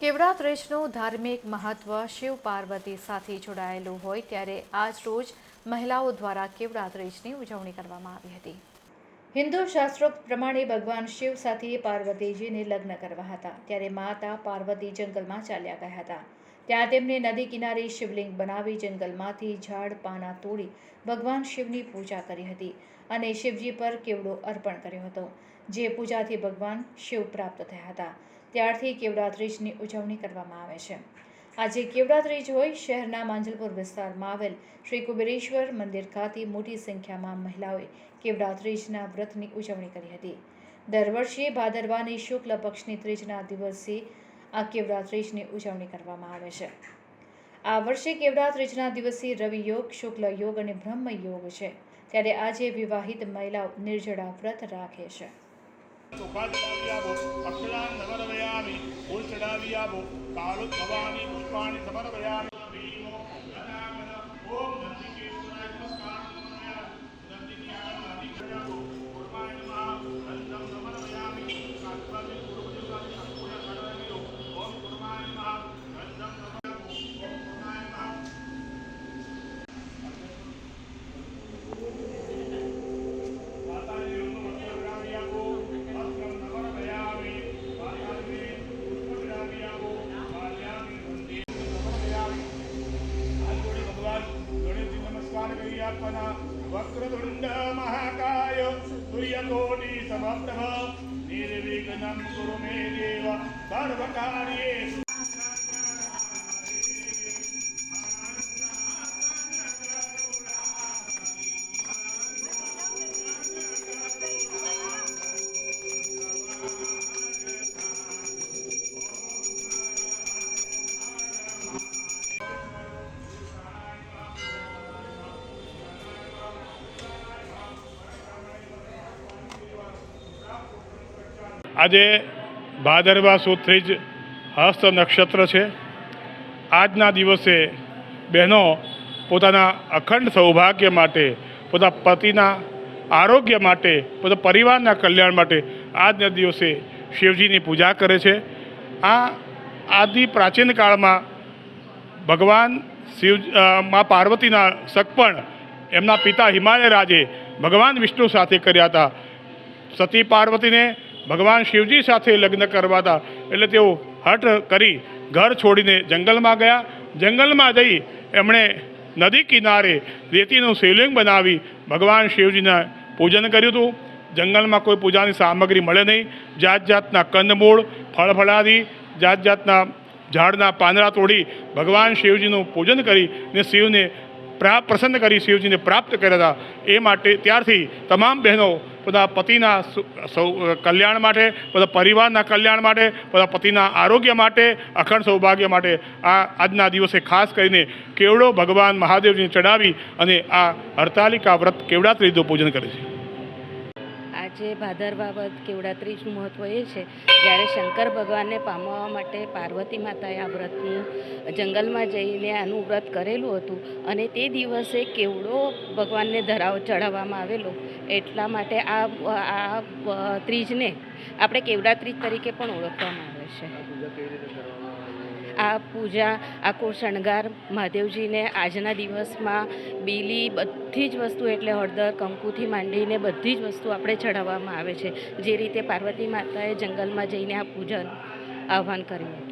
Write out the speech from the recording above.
કેવડા ત્રીજનું ધાર્મિક મહત્વ શિવ પાર્વતી સાથે જોડાયેલું હોય ત્યારે આજ રોજ મહિલાઓ દ્વારા કેવડા ત્રીજની ઉજવણી કરવામાં આવી હતી. હિન્દુ શાસ્ત્રોક્ત પ્રમાણે ભગવાન શિવ સાથે પાર્વતીજીને લગ્ન કરવા હતા. ત્યારે માતા પાર્વતી જંગલમાં ચાલ્યા ગયા હતા. ત્યાં તેમને નદી કિનારે શિવલિંગ બનાવી જંગલમાંથી ઝાડ, પાના તોડી ભગવાન શિવની પૂજા કરી હતી અને શિવજી પર કેવડો અર્પણ કર્યો હતો. જે પૂજાથી ભગવાન શિવ પ્રાપ્ત થયા હતા. ત્યારથી કેવડાત્રીજની ઉજવણી કરવામાં આવે છે. આજે કેવડાત્રીજ હોય, શહેરના માંજલપુર વિસ્તારમાં આવેલ શ્રી કુબેરેશ્વર મંદિર ખાતે મોટી સંખ્યામાં મહિલાઓએ કેવડાત્રીજના વ્રતની ઉજવણી કરી હતી. દર વર્ષે ભાદરવાની શુક્લ પક્ષની ત્રીજના દિવસે આ કેવડાત્રીજની ઉજવણી કરવામાં આવે છે. આ વર્ષે કેવડાત્રીજના દિવસે રવિ યોગ, શુક્લ યોગ અને બ્રહ્મ યોગ છે. ત્યારે આજે વિવાહિત મહિલાઓ નિર્જળા વ્રત રાખે છે. ચોખા ચડાવી આવો અક્ષરાન સમર્પયામિ ફૂલ ચડાવી આવો વક્રતુંડ મહાકાય સૂર્યકોટિ સમપ્રભ નિર્વિઘ્નમ કુરુ મે દેવ સર્વકાર્યેષુ આજે ભાદરવા સુદ ત્રીજ હસ્ત નક્ષત્ર છે. આજના દિવસે બહેનો પોતાના અખંડ સૌભાગ્ય માટે પોતાના પતિના આરોગ્ય માટે, પોતા પરિવારના કલ્યાણ માટે આજના દિવસે શિવજીની પૂજા કરે છે. આ આદિ પ્રાચીન કાળમાં ભગવાન શિવ મા પાર્વતીના સગપણ એમના પિતા હિમાલય રાજે ભગવાન વિષ્ણુ સાથે કર્યા હતા. સતી પાર્વતીને ભગવાન શિવજી સાથે લગ્ન કરવા હતા એટલે તેઓ હઠ કરી ઘર છોડીને જંગલમાં ગયા. જંગલમાં જઈ એમણે નદી કિનારે રેતીનું શિવલિંગ બનાવી ભગવાન શિવજીના પૂજન કર્યું હતું. જંગલમાં કોઈ પૂજાની સામગ્રી મળે નહીં. જાત જાતના કંદમૂળ, ફળફળાદી જાત જાતના ઝાડના પાંદડા તોડી ભગવાન શિવજીનું પૂજન કરી ને શિવને પ્રા પ્રસન્ન કરી શિવજીને પ્રાપ્ત કર્યા હતા. એ માટે ત્યારથી તમામ બહેનો બધા પતિના સુ- કલ્યાણ માટે, બધા પરિવારના કલ્યાણ માટે, બધા પતિના આરોગ્ય માટે, અખંડ સૌભાગ્ય માટે આ આજના દિવસે ખાસ કરીને કેવડો ભગવાન મહાદેવજીને ચડાવી અને આ હરતાલિકા વ્રત કેવડા ત્રીજનું પૂજન કરે છે. આજે ભાદરવા વદ કેવડા મહત્ત્વ એ છે, જ્યારે શંકર ભગવાનને પામવા માટે પાર્વતી માતાએ આ વ્રતનું જંગલમાં જઈને આનું વ્રત કરેલું હતું અને તે દિવસે કેવડો ભગવાનને ધરાવ ચડાવવામાં આવેલો. એટલા માટે આ આ ત્રીજને આપણે કેવડા ત્રીજ તરીકે પણ ઓળખવામાં આવે છે. આ પૂજા આખો શણગાર મહાદેવજીને આજના દિવસમાં બીલી બધી જ વસ્તુ એટલે હળદર, કંકુથી માંડીને બધી જ વસ્તુ આપણે ચઢાવવામાં આવે છે. જે રીતે પાર્વતી માતાએ જંગલમાં જઈને આ પૂજન આહ્વાન કર્યું.